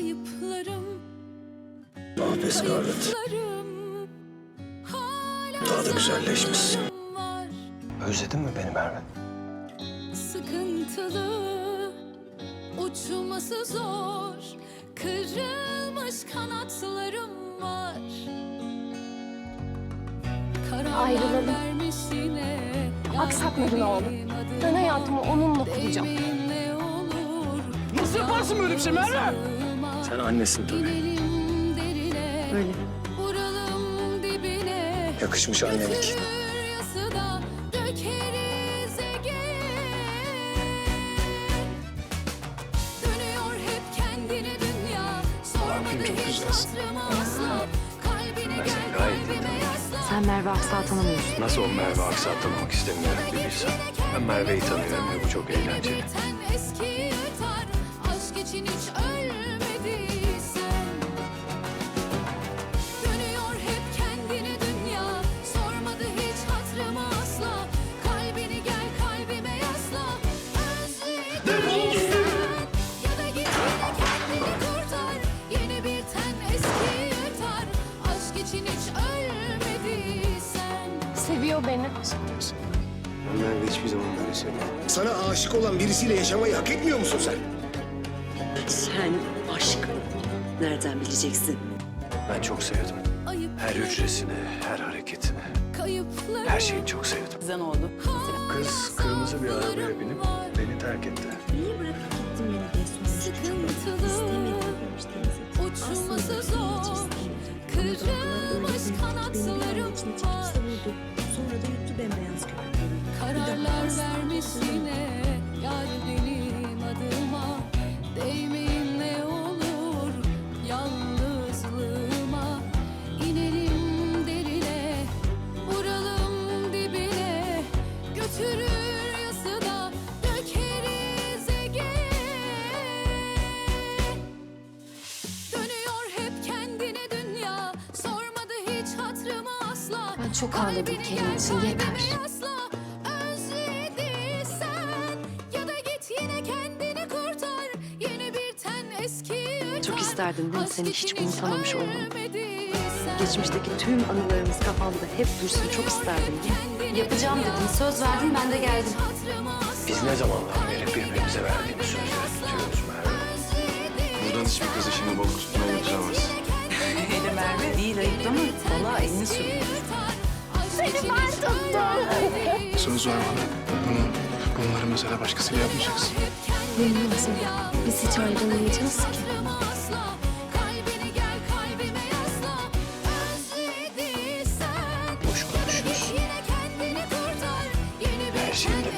Ayıplarım, Ah be Scarlett. ayıplarım. Daha da güzelleşmişsin. var. Özledin mi beni Merve? Sıkıntılı, uçması zor, kırılmış kanatlarım var. Kararlar Ayrılalım. vermiş yine, Aksatmadın oğlum. Ben hayatımı onunla kuracağım. Değmeyin ne olur, Nasıl yaparsın böyle bir şey Merve? Sen annesin tabii. Öyle. Yakışmış annelik. Çok güzelsin. Ben seni gayet iyi. Sen Merve Aksa'yı tanımıyorsun. Nasıl o Merve Aksa tanımak istemiyorum bir bilsem. Ben Merve'yi tanıyorum ve bu çok eğlenceli. Seviyor beni. Ben Merve hiçbir zaman böyle sevmem. Sana aşık olan birisiyle yaşamayı hak etmiyor musun sen? Sen aşkı nereden bileceksin? Ben çok sevdim. Ayıp Her hücresini, her hareketini, her şeyini çok sevdim. Güzel oldu. Kız kırmızı bir arabaya binip beni terk etti. Niye bırakıp gittin beni diye Sıkıntılı, uçması zor, kırılmış kanatlarım var. Yine, yar benim adıma. Değmeyin ne olur, yalnızlığıma. İnelim derine, vuralım dibine. Götürür yası da dökeriz Ege'ye. Dönüyor hep kendine dünya Sormadı hiç hatırımı asla Ben çok ağladım Kalbini Kerim gel için, kalbime yeter. yasla. Çok isterdin değil mi seni hiç unutamamış olmamı? ölmediysen. Geçmişteki tüm anılarımız kafamda hep dursun çok isterdim. Yapacağım dedin, söz verdin ben de geldim. Biz ne zamandan beri birbirimize verdiğimiz sözleri tutuyoruz Merve? Buradan hiçbir kız işini balık tutmaya götüremez. Hele Merve değil ayıplama. Valla elini sürün. Seni ben tuttum. Söz ver bana. Bunu, bunları mesela başkasıyla yapmayacaksın. Lazım. Biz hiç ayrılmayacağız ki. Boş konuşuyorsun. Her şeyin